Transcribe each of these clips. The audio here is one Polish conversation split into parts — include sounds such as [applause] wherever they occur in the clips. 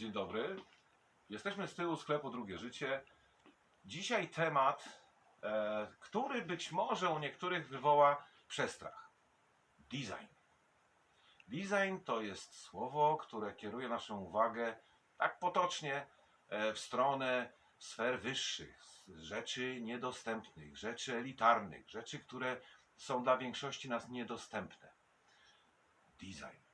Dzień dobry. Jesteśmy z tyłu sklepu Drugie Życie. Dzisiaj temat, e, który być może u niektórych wywoła przestrach. Design. Design to jest słowo, które kieruje naszą uwagę tak potocznie e, w stronę sfer wyższych, rzeczy niedostępnych, rzeczy elitarnych, rzeczy, które są dla większości nas niedostępne. Design.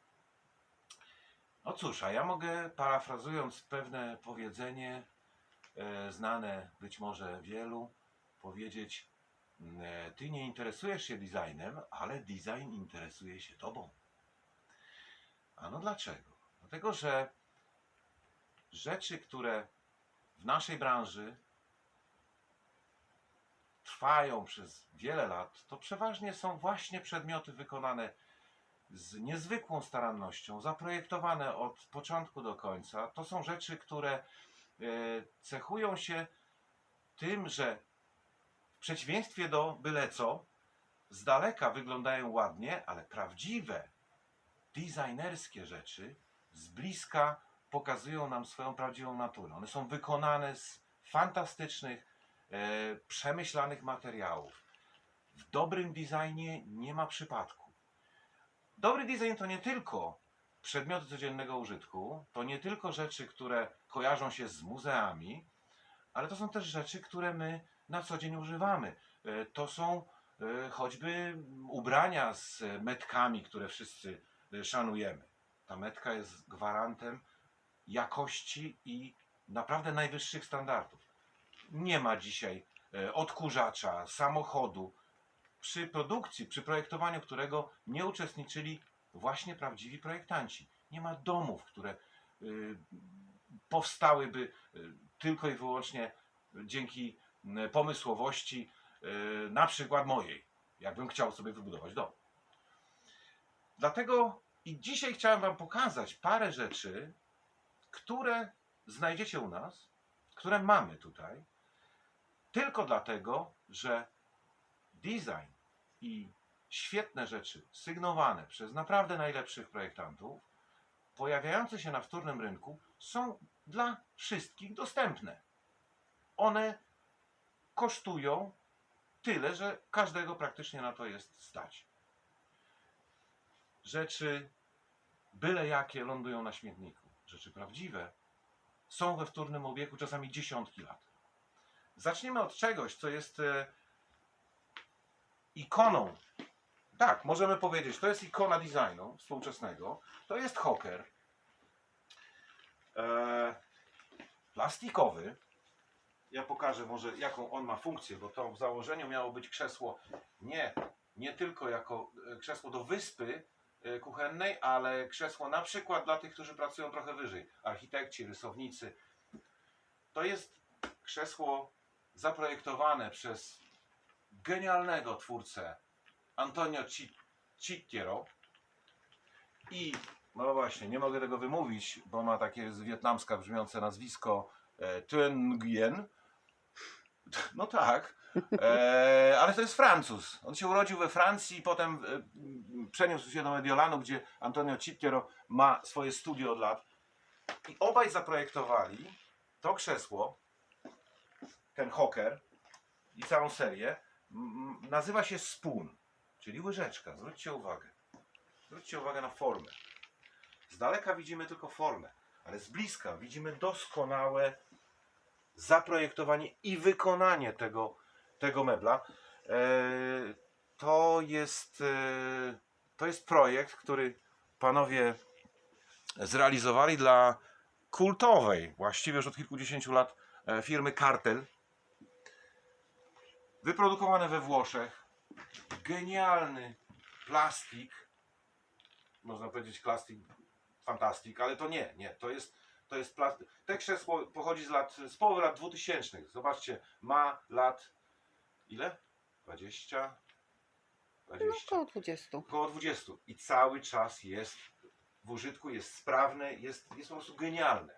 No cóż, a ja mogę, parafrazując pewne powiedzenie, e, znane być może wielu, powiedzieć: e, Ty nie interesujesz się designem, ale design interesuje się Tobą. A no dlaczego? Dlatego, że rzeczy, które w naszej branży trwają przez wiele lat, to przeważnie są właśnie przedmioty wykonane z niezwykłą starannością, zaprojektowane od początku do końca. To są rzeczy, które e, cechują się tym, że w przeciwieństwie do byle co, z daleka wyglądają ładnie, ale prawdziwe, designerskie rzeczy z bliska pokazują nam swoją prawdziwą naturę. One są wykonane z fantastycznych, e, przemyślanych materiałów. W dobrym designie nie ma przypadku. Dobry design to nie tylko przedmioty codziennego użytku, to nie tylko rzeczy, które kojarzą się z muzeami, ale to są też rzeczy, które my na co dzień używamy. E, To są e, choćby ubrania z metkami, które wszyscy e, szanujemy. Ta metka jest gwarantem jakości i naprawdę najwyższych standardów. Nie ma dzisiaj odkurzacza, samochodu, przy produkcji, przy projektowaniu którego nie uczestniczyli właśnie prawdziwi projektanci. Nie ma domów, które y, powstałyby y, tylko i wyłącznie dzięki y, pomysłowości, na przykład mojej, jakbym chciał sobie wybudować dom. Dlatego i dzisiaj chciałem Wam pokazać parę rzeczy, które znajdziecie u nas, które mamy tutaj, tylko dlatego, że design i świetne rzeczy sygnowane przez naprawdę najlepszych projektantów, pojawiające się na wtórnym rynku, są dla wszystkich dostępne. One kosztują tyle, że każdego praktycznie na to jest stać. Rzeczy byle jakie lądują na śmietniku. Rzeczy prawdziwe są we wtórnym obiegu czasami dziesiątki lat. Zacznijmy od czegoś, co jest e, ikoną. Tak, możemy powiedzieć, to jest ikona designu współczesnego. To jest hoker. E, plastikowy. Ja pokażę może jaką on ma funkcję, bo to w założeniu miało być krzesło nie, nie tylko jako e, krzesło do wyspy e, kuchennej, ale krzesło na przykład dla tych, którzy pracują trochę wyżej. Architekci, rysownicy. To jest krzesło zaprojektowane przez genialnego twórcę Antonio Ci- Cittiero i no właśnie, nie mogę tego wymówić, bo ma takie z wietnamska brzmiące nazwisko e, Tuyen Nguyen. No tak, e, ale to jest Francuz. On się urodził we Francji, potem e, przeniósł się do Mediolanu, gdzie Antonio Cittiero ma swoje studio od lat. I obaj zaprojektowali to krzesło, ten hoker i całą serię, nazywa się spoon, czyli łyżeczka. Zwróćcie uwagę. Zwróćcie uwagę na formę. Z daleka widzimy tylko formę, ale z bliska widzimy doskonałe zaprojektowanie i wykonanie tego, tego mebla. E, to, jest, e, to jest projekt, który panowie zrealizowali dla kultowej, właściwie już od kilkudziesięciu lat, e, firmy Kartel. Wyprodukowane we Włoszech. Genialny plastik. Można powiedzieć plastik fantastik, ale to nie, nie. To jest, to jest plastik. Te krzesło pochodzi z lat, z połowy lat 2000. Zobaczcie, ma lat ile? 20? No 20 około 20. około 20 i cały czas jest w użytku, jest sprawny, jest, jest po prostu genialny.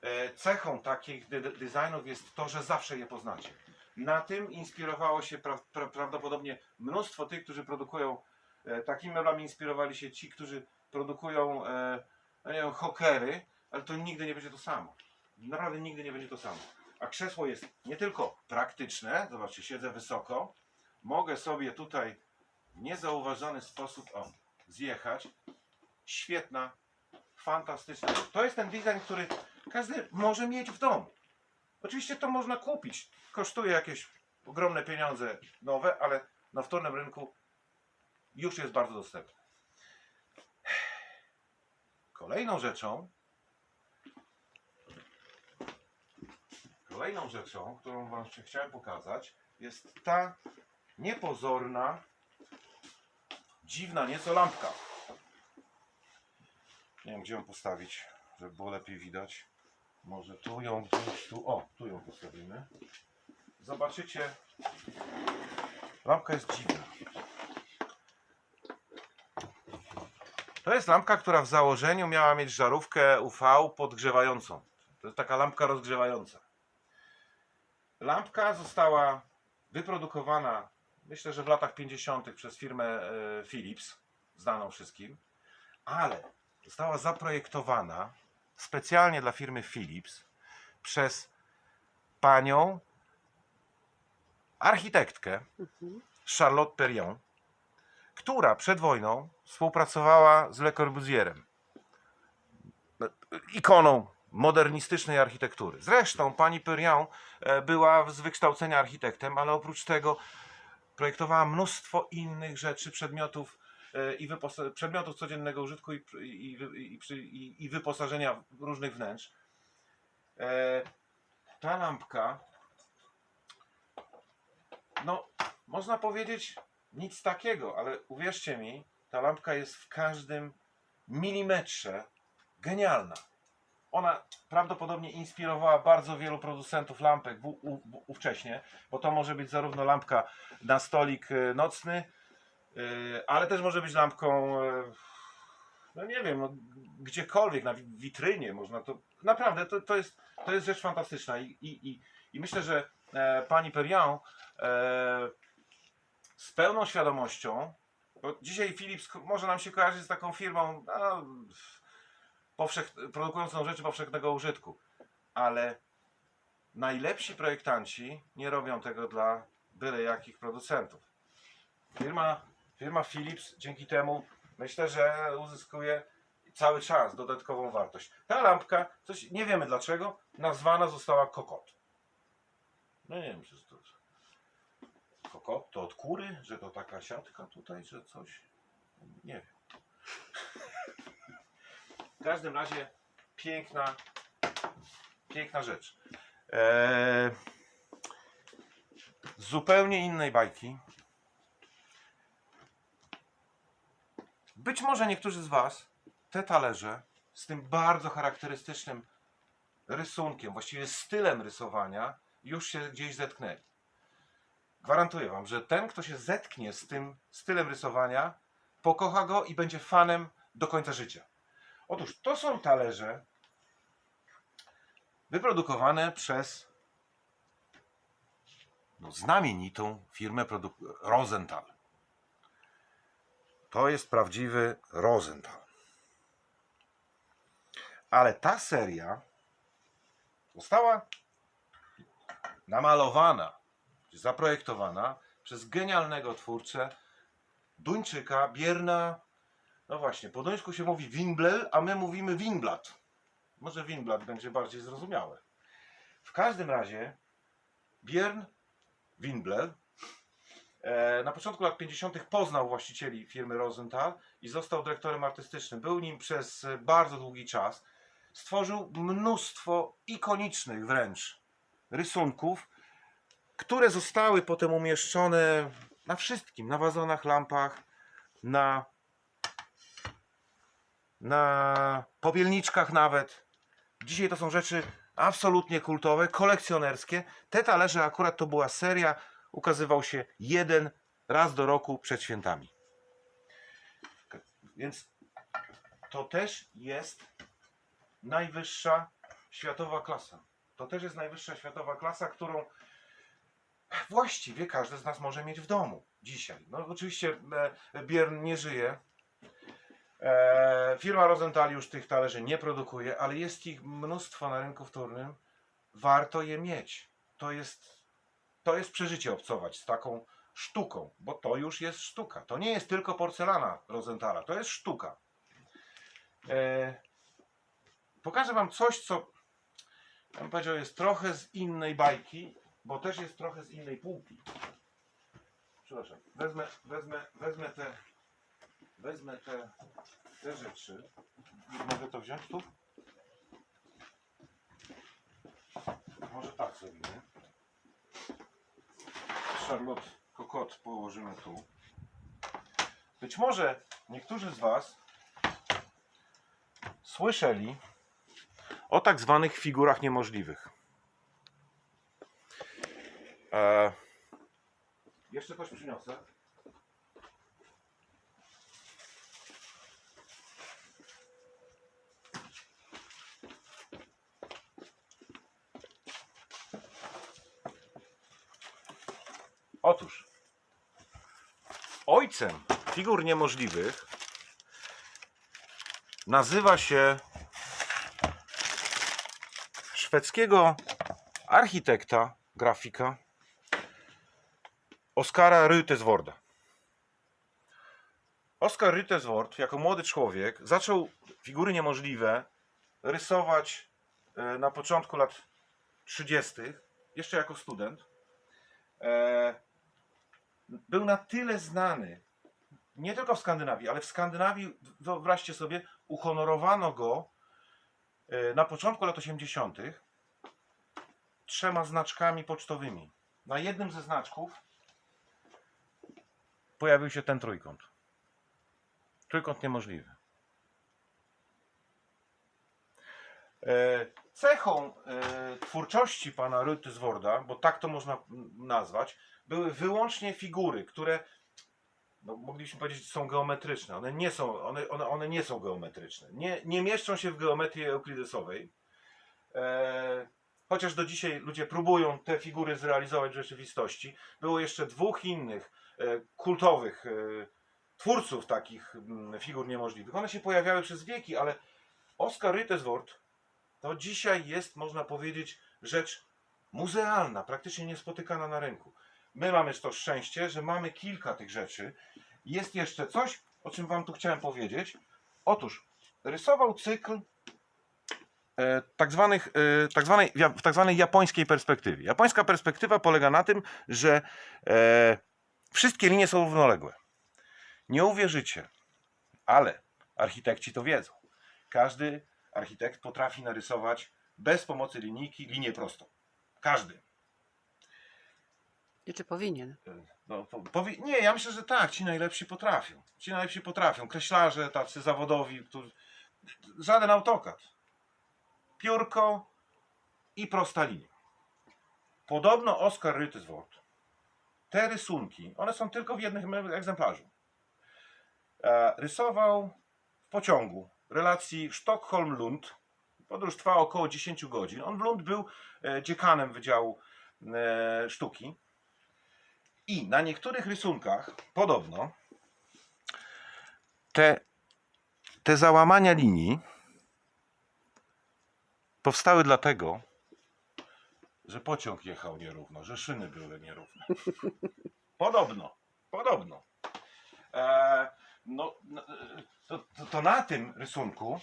E, Cechą takich de- de- designów jest to, że zawsze je poznacie. Na tym inspirowało się pra pra prawdopodobnie mnóstwo tych, którzy produkują e, takimi meblami inspirowali się ci, którzy produkują e, no nie wiem, hokery, ale to nigdy nie będzie to samo. Naprawdę nigdy nie będzie to samo. A krzesło jest nie tylko praktyczne, zobaczcie, siedzę wysoko, mogę sobie tutaj w niezauważony sposób o, zjechać. Świetna, fantastyczna. To jest ten design, który każdy może mieć w domu. Oczywiście to można kupić. Kosztuje jakieś ogromne pieniądze nowe, ale na wtórnym rynku już jest bardzo dostępne. Kolejną rzeczą, kolejną rzeczą, którą Wam chciałem pokazać, jest ta niepozorna, dziwna nieco lampka. Nie wiem, gdzie ją postawić, żeby było lepiej widać. Może tu ją gdzieś tu. O, tu ją postawimy. Zobaczycie. Lampka jest dziwna. To jest lampka, która w założeniu miała mieć żarówkę UV podgrzewającą. To jest taka lampka rozgrzewająca. Lampka została wyprodukowana, myślę, że w latach 50. przez firmę e, Philips, znaną wszystkim, ale została zaprojektowana specjalnie dla firmy Philips przez panią architektkę Charlotte Perriand, która przed wojną współpracowała z Le Corbusierem, ikoną modernistycznej architektury. Zresztą pani Perriand e, była z wykształcenia architektem, ale oprócz tego projektowała mnóstwo innych rzeczy, przedmiotów i wyposa- przedmiotów codziennego użytku i, i, i, i, i, i wyposażenia różnych wnętrz. E, ta lampka, no, można powiedzieć nic takiego, ale uwierzcie mi, ta lampka jest w każdym milimetrze genialna. Ona prawdopodobnie inspirowała bardzo wielu producentów lampek ówcześnie, bo to może być zarówno lampka na stolik e, nocny, e, ale też może być lampką, e, no nie wiem, no, gdziekolwiek, na wi- witrynie można to. Naprawdę, to, to, jest, to jest rzecz fantastyczna i, i, i, i myślę, że e, pani Perriand e, z pełną świadomością, bo dzisiaj Philips może nam się kojarzyć z taką firmą no, powszech, produkującą rzeczy powszechnego użytku, ale najlepsi projektanci nie robią tego dla byle jakich producentów. Firma, firma Philips dzięki temu myślę, że uzyskuje cały czas dodatkową wartość. Ta lampka, coś nie wiemy dlaczego, nazwana została kokot. No nie wiem, czy to kokot to od kury, że to taka siatka tutaj, że coś. Nie wiem. W każdym razie piękna, piękna rzecz. Eee, zupełnie innej bajki. Być może niektórzy z Was te talerze z tym bardzo charakterystycznym rysunkiem, właściwie stylem rysowania, już się gdzieś zetknęli. Gwarantuję Wam, że ten, kto się zetknie z tym stylem rysowania, pokocha go i będzie fanem do końca życia. Otóż to są talerze wyprodukowane przez no, znamienitą firmę Rosenthal. To jest prawdziwy Rosenthal. Ale ta seria została namalowana, zaprojektowana przez genialnego twórcę Duńczyka Bierna. No właśnie, po duńsku się mówi Winblel, a my mówimy Winblad. Może Winblad będzie bardziej zrozumiałe. W każdym razie Biern Winblel na początku lat 50. poznał właścicieli firmy Rosenthal i został dyrektorem artystycznym. Był nim przez e, bardzo długi czas. Stworzył mnóstwo ikonicznych wręcz rysunków, które zostały potem umieszczone na wszystkim, na wazonach, lampach, na, na nawet. Dzisiaj to są rzeczy absolutnie kultowe, kolekcjonerskie. Te talerze akurat to była seria, ukazywał się jeden raz do roku przed świętami. Więc to też jest najwyższa światowa klasa. To też jest najwyższa światowa klasa, którą właściwie każdy z nas może mieć w domu dzisiaj. No oczywiście e, Biern nie żyje. E, firma Rosenthal już tych talerzy nie produkuje, ale jest ich mnóstwo na rynku wtórnym. Warto je mieć. To jest, to jest przeżycie obcować z taką sztuką, bo to już jest sztuka. To nie jest tylko porcelana Rosenthala, to jest sztuka. E, pokażę Wam coś, co ja bym powiedział jest trochę z innej bajki, bo też jest trochę z innej półki. Przepraszam, wezmę, wezmę, wezmę te, wezmę te, te rzeczy. Mogę to wziąć tu? Może tak zrobimy. Charlotte Kokot położymy tu. Być może niektórzy z Was słyszeli o tak zwanych figurach niemożliwych. E, jeszcze coś przyniosę. Otóż ojcem figur niemożliwych nazywa się szwedzkiego architekta, grafika Oskara Rytesworda. Oskar Rytesword jako młody człowiek zaczął figury niemożliwe rysować e, na początku lat 30., jeszcze jako student. E, Był na tyle znany, nie tylko w Skandynawii, ale w Skandynawii, wyobraźcie sobie, uhonorowano go e, na początku lat 80. trzema znaczkami pocztowymi. Na jednym ze znaczków pojawił się ten trójkąt. Trójkąt niemożliwy. Cechą e, twórczości pana Rytysworda, bo tak to można nazwać, były wyłącznie figury, które no, mogliśmy powiedzieć, są geometryczne. One nie są, one, one, one nie są geometryczne. Nie, nie mieszczą się w geometrii euklidesowej. E, chociaż do dzisiaj ludzie próbują te figury zrealizować w rzeczywistości. Było jeszcze dwóch innych e, kultowych e, twórców takich mm, figur niemożliwych. One się pojawiały przez wieki, ale Oskar Rytesword to dzisiaj jest, można powiedzieć, rzecz muzealna, praktycznie niespotykana na rynku. My mamy to szczęście, że mamy kilka tych rzeczy. Jest jeszcze coś, o czym Wam tu chciałem powiedzieć. Otóż rysował cykl e, tak, zwanych, e, tak zwanej, tak zwanej japońskiej perspektywie. Japońska perspektywa polega na tym, że e, wszystkie linie są równoległe. Nie uwierzycie, ale architekci to wiedzą. Każdy architekt potrafi narysować bez pomocy linijki linię prostą. Każdy. I czy powinien? No, po, powie, nie, ja myślę, że tak, ci najlepsi potrafią. Ci najlepsi potrafią. Kreślarze, tacy zawodowi, którzy... Żaden autokad. Piórko i prosta linia. Podobno Oskar Rytysword te rysunki, one są tylko w jednym egzemplarzu, e, rysował w pociągu relacji Sztokholm-Lund. Podróż trwała około 10 godzin. On w Lund był e, dziekanem Wydziału e, Sztuki. I na niektórych rysunkach podobno te, te załamania linii powstały dlatego, że pociąg jechał nierówno, że szyny były nierówne. [laughs] Podobno, podobno. E, no, no, e, to, to, to na tym rysunku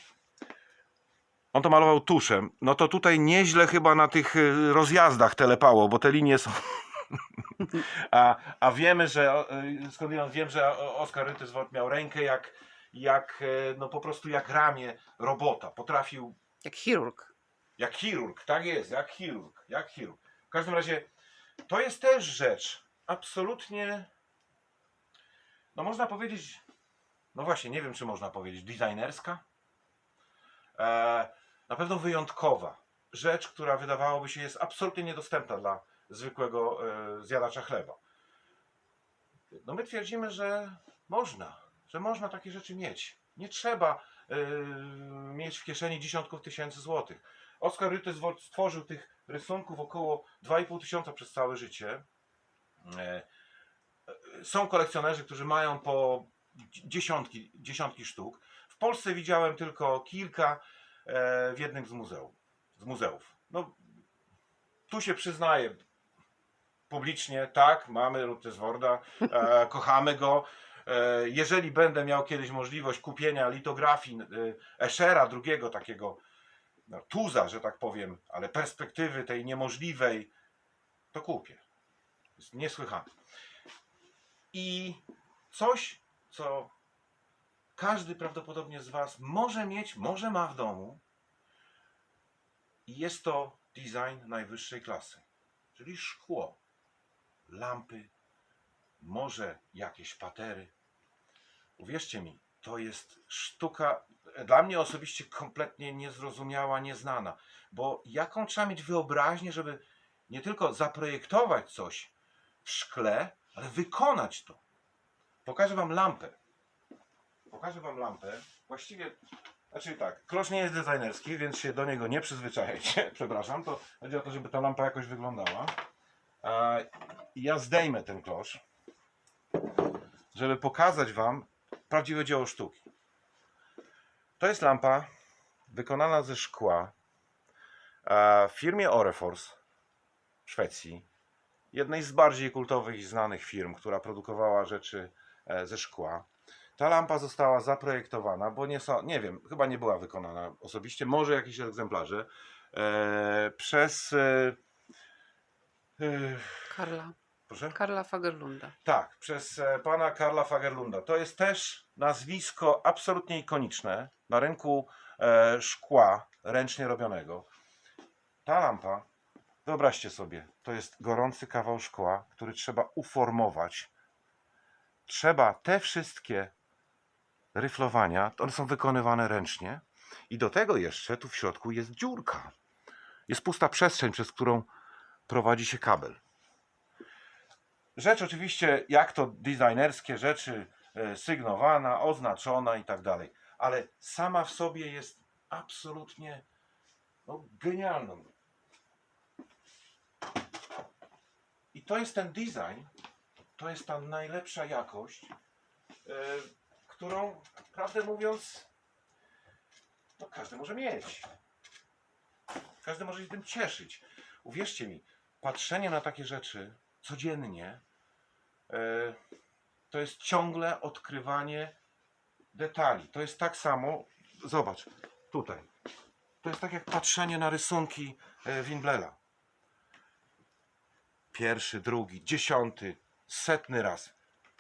on to malował tuszem. No to tutaj nieźle chyba na tych e, rozjazdach telepało, bo te linie są. [laughs] a, a wiemy, że e, skądinąd wiem, że Oskar Rytysword miał rękę jak, jak e, no po prostu jak ramię robota. Potrafił Jak chirurg. jak chirurg, tak jest, jak chirurg, jak chirurg. W każdym razie to jest też rzecz absolutnie, no można powiedzieć, no właśnie, nie wiem czy można powiedzieć, designerska. E, na pewno wyjątkowa. Rzecz, która wydawałoby się jest absolutnie niedostępna dla zwykłego e, zjadacza chleba. No my twierdzimy, że można, że można takie rzeczy mieć. Nie trzeba e, mieć w kieszeni dziesiątków tysięcy złotych. Oskar Rytysword stworzył tych rysunków około 2,5 tysiąca przez całe życie. E, e, Są kolekcjonerzy, którzy mają po dziesiątki, dziesiątki sztuk. W Polsce widziałem tylko kilka e, w jednym z muzeów. Z muzeów. No, tu się przyznaję publicznie, tak, mamy Rutesworda, e, [laughs] kochamy go. E, jeżeli będę miał kiedyś możliwość kupienia litografii e, Eschera, drugiego takiego no, tuza, że tak powiem, ale perspektywy tej niemożliwej, to kupię. Jest niesłychane. I coś, co każdy prawdopodobnie z Was może mieć, może ma w domu, i jest to design najwyższej klasy, czyli szkło, lampy, może jakieś patery. Uwierzcie mi, to jest sztuka dla mnie osobiście kompletnie niezrozumiała, nieznana, bo jaką trzeba mieć wyobraźnię, żeby nie tylko zaprojektować coś w szkle, ale wykonać to. Pokażę Wam lampę. Pokażę Wam lampę. Właściwie, znaczy tak, klosz nie jest designerski, więc się do niego nie przyzwyczajajcie. [laughs] Przepraszam, to chodzi o to, żeby ta lampa jakoś wyglądała. Ja zdejmę ten klosz, żeby pokazać Wam prawdziwe dzieło sztuki. To jest lampa wykonana ze szkła w firmie Oreforce w Szwecji. Jednej z bardziej kultowych i znanych firm, która produkowała rzeczy ze szkła. Ta lampa została zaprojektowana, bo nie, są, nie wiem, chyba nie była wykonana osobiście, może jakieś egzemplarze, e, przez. E, e, Karla. proszę? Karla Fagerlunda. Tak, przez e, pana Karla Fagerlunda. To jest też nazwisko absolutnie ikoniczne na rynku e, szkła ręcznie robionego. Ta lampa, wyobraźcie sobie, to jest gorący kawał szkła, który trzeba uformować. Trzeba te wszystkie ryflowania, one są wykonywane ręcznie i do tego jeszcze tu w środku jest dziurka. Jest pusta przestrzeń, przez którą prowadzi się kabel. Rzecz oczywiście, jak to designerskie rzeczy, e, sygnowana, oznaczona i tak dalej, ale sama w sobie jest absolutnie no, genialną. I to jest ten design, to jest ta najlepsza jakość, e, którą, prawdę mówiąc, no, każdy może mieć. Każdy może się tym cieszyć. Uwierzcie mi, patrzenie na takie rzeczy codziennie e, to jest ciągle odkrywanie detali. To jest tak samo, zobacz, tutaj. To jest tak jak patrzenie na rysunki e, Wimblela. Pierwszy, drugi, dziesiąty, setny raz.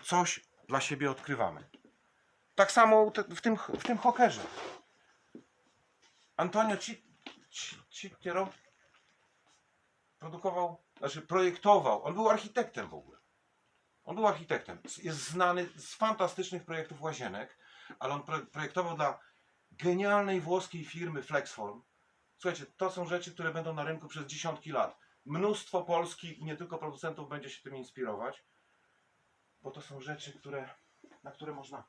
Coś dla siebie odkrywamy. Tak samo w tym, w tym hokerze. Antonio Ci- Ci- Cicchiero produkował, znaczy projektował, on był architektem w ogóle. On był architektem. Jest znany z fantastycznych projektów łazienek, ale on pro- projektował dla genialnej włoskiej firmy Flexform. Słuchajcie, to są rzeczy, które będą na rynku przez dziesiątki lat. Mnóstwo polskich nie tylko producentów będzie się tym inspirować, bo to są rzeczy, które, na które można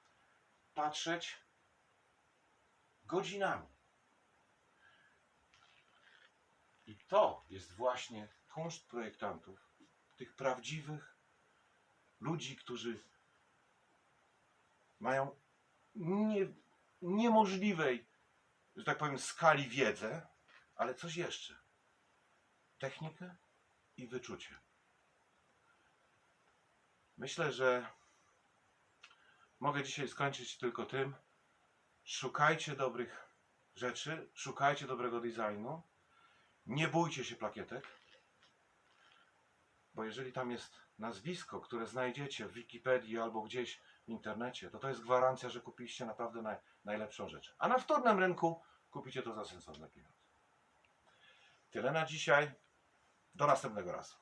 patrzeć godzinami. I to jest właśnie kunszt projektantów, tych prawdziwych ludzi, którzy mają nie, niemożliwej, że tak powiem, skali wiedzę, ale coś jeszcze. Technikę i wyczucie. Myślę, że mogę dzisiaj skończyć tylko tym. Szukajcie dobrych rzeczy, szukajcie dobrego designu. Nie bójcie się plakietek, bo jeżeli tam jest nazwisko, które znajdziecie w Wikipedii albo gdzieś w internecie, to to jest gwarancja, że kupiliście naprawdę naj, najlepszą rzecz. A na wtórnym rynku kupicie to za sensowne pieniądze. Tyle na dzisiaj. Do następnego razu.